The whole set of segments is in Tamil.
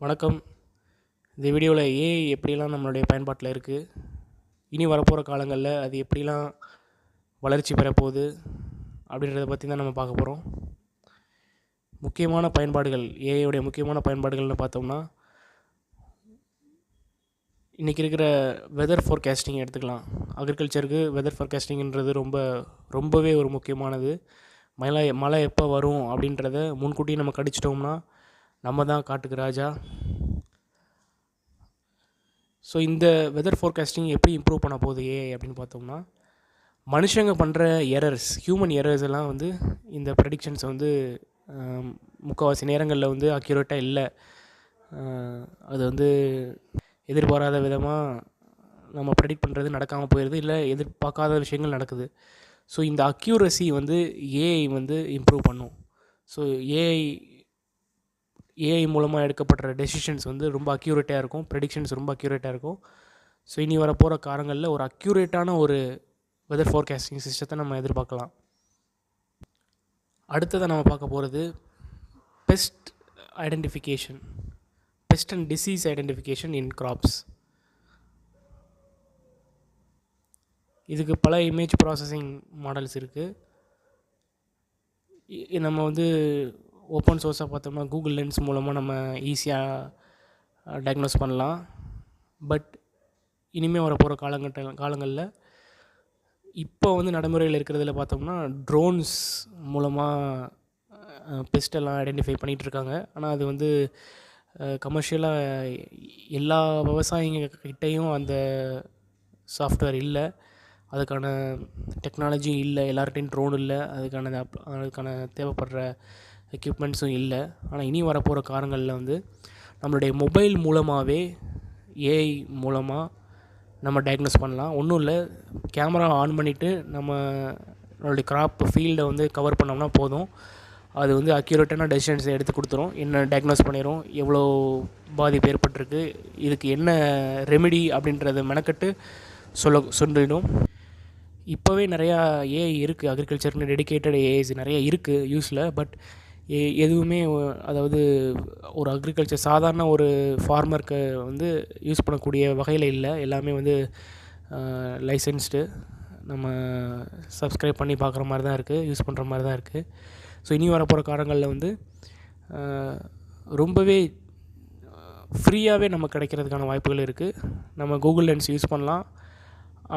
வணக்கம். இந்த வீடியோவில் ஏஐ எப்படிலாம் நம்மளுடைய பயன்பாட்டில் இருக்குது இனி வரப்போகிற காலங்களில் அது எப்படிலாம் வளர்ச்சி பெறப்போகுது அப்படின்றத பற்றி தான் நம்ம பார்க்க போகிறோம் முக்கியமான பயன்பாடுகள் ஏஐயுடைய முக்கியமான பயன்பாடுகள்னு பார்த்தோம்னா இன்றைக்கி இருக்கிற வெதர் ஃபோர்காஸ்டிங் எடுத்துக்கலாம். அக்ரிகல்ச்சருக்கு வெதர் ஃபோர்காஸ்டிங்கிறது ரொம்ப ரொம்பவே ஒரு முக்கியமானது. மழை மழை எப்போ வரும் அப்படின்றத முன்கூட்டியே நம்ம கடிச்சிட்டோம்னா நம்ம தான் காட்டுக்கு ராஜா. ஸோ இந்த வெதர் ஃபோர்காஸ்டிங் எப்படி இம்ப்ரூவ் பண்ண போகுது ஏஐ அப்படின்னு பார்த்தோம்னா மனுஷங்க பண்ணுற எரர்ஸ் ஹியூமன் எரர்ஸ் எல்லாம் வந்து இந்த ப்ரெடிக்ஷன்ஸ் வந்து முக்கால்வாசி நேரங்களில் வந்து அக்யூரேட்டாக இல்லை. அது வந்து எதிர்பாராத விதமாக நம்ம ப்ரெடிக்ட் பண்ணுறது நடக்காமல் போயிடுது இல்லை எதிர்பார்க்காத விஷயங்கள் நடக்குது. ஸோ இந்த அக்யூரசி வந்து ஏஐ வந்து இம்ப்ரூவ் பண்ணும். ஸோ ஏஐ ஏஐ மூலமாக எடுக்கப்படுற டெசிஷன்ஸ் வந்து ரொம்ப அக்யூரேட்டாக இருக்கும். ப்ரெடிக்ஷன்ஸ் ரொம்ப அக்யூரேட்டாக இருக்கும். ஸோ இனி வரப்போகிற காலங்களில் ஒரு அக்யூரேட்டான ஒரு வெதர் ஃபோர்காஸ்டிங் சிஸ்டத்தை நம்ம எதிர்பார்க்கலாம். அடுத்ததாக நம்ம பார்க்க போகிறது pest identification pest and disease identification in crops இதுக்கு பல இமேஜ் ப்ராசஸிங் மாடல்ஸ் இருக்குது நம்ம வந்து ஓப்பன் சோர்ஸாக பார்த்தோம்னா கூகுள் லென்ஸ் மூலமாக நம்ம ஈஸியாக டயக்னோஸ் பண்ணலாம். பட் இனிமேல் வரப்போகிற காலங்கட்ட காலங்களில் இப்போ வந்து நடைமுறையில் இருக்கிறதுல பார்த்தோம்னா ட்ரோன்ஸ் மூலமாக பெஸ்ட்டெல்லாம் ஐடென்டிஃபை பண்ணிகிட்டு இருக்காங்க ஆனால் அது வந்து கமர்ஷியலாக எல்லா விவசாயிங்க கிட்டேயும் அந்த சாஃப்ட்வேர் இல்லை. அதுக்கான டெக்னாலஜியும் இல்லை. எல்லார்கிட்டையும் ட்ரோன் இல்லை. அதுக்கான அதுக்கான தேவைப்படுற எக்யூப்மெண்ட்ஸும் இல்லை. ஆனால் இனி வரப்போகிற காலங்களில் வந்து நம்மளுடைய மொபைல் மூலமாகவே ஏஐ மூலமாக நம்ம டயக்னோஸ் பண்ணலாம். ஒன்றும் இல்லை கேமரா ஆன் பண்ணிவிட்டு நம்ம நம்மளுடைய கிராப் ஃபீல்டை வந்து கவர் பண்ணோம்னா போதும். அது வந்து அக்யூரேட்டான டெசிஷன்ஸை எடுத்து கொடுத்துரும். என்ன டயக்னோஸ் பண்ணிடும் எவ்வளோ பாதிப்பு ஏற்பட்டிருக்கு இதுக்கு என்ன ரெமெடி அப்படின்றத மெனக்கட்டு சொல்ல சொல்லிடும். இப்போவே நிறையா ஏஐ இருக்குது அக்ரிகல்ச்சர்னு டெடிகேட்டட் ஏஐஸ் நிறைய இருக்குது யூஸில் பட் எ எதுவுமே அதாவது ஒரு அக்ரிகல்ச்சர் சாதாரண ஒரு ஃபார்மருக்கு வந்து யூஸ் பண்ணக்கூடிய வகையில் இல்லை. எல்லாமே வந்து லைசன்ஸ்டு நம்ம சப்ஸ்கிரைப் பண்ணி பார்க்குற மாதிரி தான் இருக்குது யூஸ் பண்ணுற மாதிரி தான் இருக்குது ஸோ இனி வரப்போகிற காலங்களில் வந்து ரொம்பவே ஃப்ரீயாகவே நம்ம கிடைக்கிறதுக்கான வாய்ப்புகள் இருக்குது நம்ம கூகுள் லென்ஸ் யூஸ் பண்ணலாம்.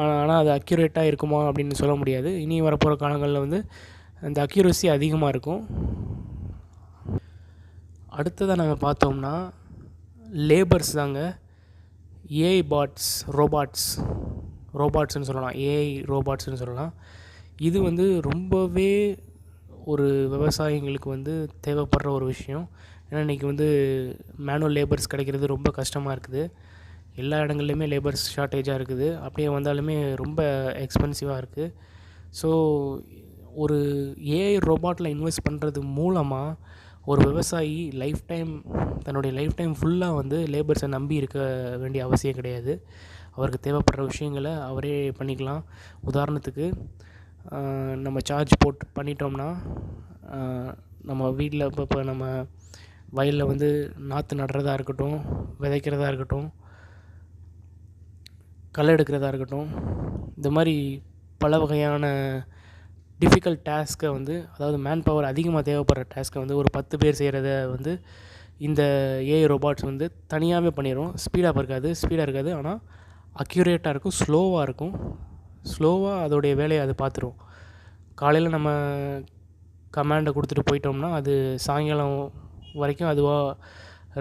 ஆனால் அது அக்யூரேட்டாக இருக்குமா அப்படின்னு சொல்ல முடியாது. இனி வரப்போகிற காலங்களில் வந்து அந்த அக்யூரஸி அதிகமாக இருக்கும். அடுத்ததாக நாங்கள் பார்த்தோம்னா லேபர்ஸ் தாங்க. ஏஐ பாட்ஸ் ரோபாட்ஸ் ரோபாட்ஸ்னு சொல்லலாம். ஏஐ ரோபாட்ஸ்னு சொல்லலாம். இது வந்து ரொம்பவே ஒரு விவசாயிங்களுக்கு வந்து தேவைப்படுற ஒரு விஷயம். ஏன்னா இன்றைக்கி வந்து மேனுவல் லேபர்ஸ் கிடைக்கிறது ரொம்ப கஷ்டமாக இருக்குது. எல்லா இடங்கள்லையுமே லேபர்ஸ் ஷார்ட்டேஜாக இருக்குது. அப்படியே வந்தாலுமே ரொம்ப எக்ஸ்பென்சிவாக இருக்குது ஸோ ஒரு ஏஐ ரோபாட்டில் இன்வெஸ்ட் பண்ணுறது மூலமாக ஒரு விவசாயி லைஃப் டைம் தன்னுடைய லைஃப் டைம் ஃபுல்லாக வந்து லேபர்ஸை நம்பி இருக்க வேண்டிய அவசியம் கிடையாது. அவருக்கு தேவைப்படுற விஷயங்களை அவரே பண்ணிக்கலாம். உதாரணத்துக்கு நம்ம சார்ஜ் போட்டு பண்ணிட்டோம்னா நம்ம வீட்டில் இப்போ இப்போ நம்ம வயலில் வந்து நாற்று நடுறதா இருக்கட்டும் விதைக்கிறதா இருக்கட்டும் களை எடுக்கிறதா இருக்கட்டும் இந்த மாதிரி பல வகையான டிஃபிகல்ட் டாஸ்க்கை வந்து அதாவது மேன் பவர் அதிகமாக தேவைப்படுற டாஸ்க்கை வந்து ஒரு பத்து பேர் செய்கிறத வந்து இந்த ஏஐ ரோபாட்ஸ் வந்து தனியாகவே பண்ணிடும் ஸ்பீடாக இருக்காது ஸ்பீடாக இருக்காது. ஆனால் அக்யூரேட்டாக இருக்கும் ஸ்லோவாக இருக்கும். ஸ்லோவாக அதோடைய வேலையை அது பார்த்துரும் காலையில் நம்ம கமாண்டை கொடுத்துட்டு போயிட்டோம்னா அது சாயங்காலம் வரைக்கும் அதுவாக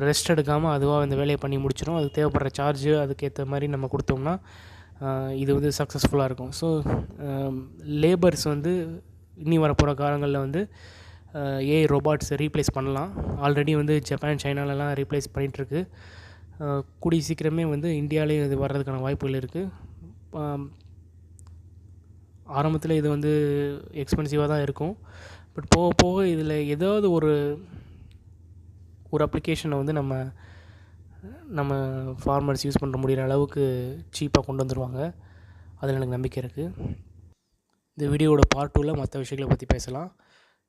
ரெஸ்ட் எடுக்காமல் அதுவாக இந்த வேலையை பண்ணி முடிச்சிடும் அதுக்கு தேவைப்படுற சார்ஜு அதுக்கேற்ற மாதிரி நம்ம கொடுத்தோம்னா இது வந்து சக்ஸஸ்ஃபுல்லாக இருக்கும். ஸோ லேபர்ஸ் வந்து இனி வரப்போகிற காலங்களில் வந்து ஏஐ ரோபாட்ஸை ரீப்ளேஸ் பண்ணலாம். ஆல்ரெடி வந்து ஜப்பான் சைனாலலாம் ரீப்ளேஸ் பண்ணிகிட்ருக்கு கூடிய சீக்கிரமே வந்து இந்தியாவிலேயும் இது வர்றதுக்கான வாய்ப்புகள் இருக்குது ஆரம்பத்தில் இது வந்து எக்ஸ்பென்சிவாக தான் இருக்கும். பட் போக போக இதில் ஏதாவது ஒரு ஒரு அப்ளிகேஷனை வந்து நம்ம நம்ம ஃபார்மர்ஸ் யூஸ் பண்ணுற முடிகிற அளவுக்கு சீப்பாக கொண்டு வந்துடுவாங்க அதில் எனக்கு நம்பிக்கை இருக்குது இந்த வீடியோவோட பார்ட் டூவில் மற்ற விஷயங்களை பற்றி பேசலாம்.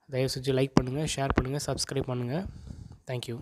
தயவு செஞ்சு லைக் பண்ணுங்கள் ஷேர் பண்ணுங்கள் சப்ஸ்கிரைப் பண்ணுங்கள் தேங்க்யூ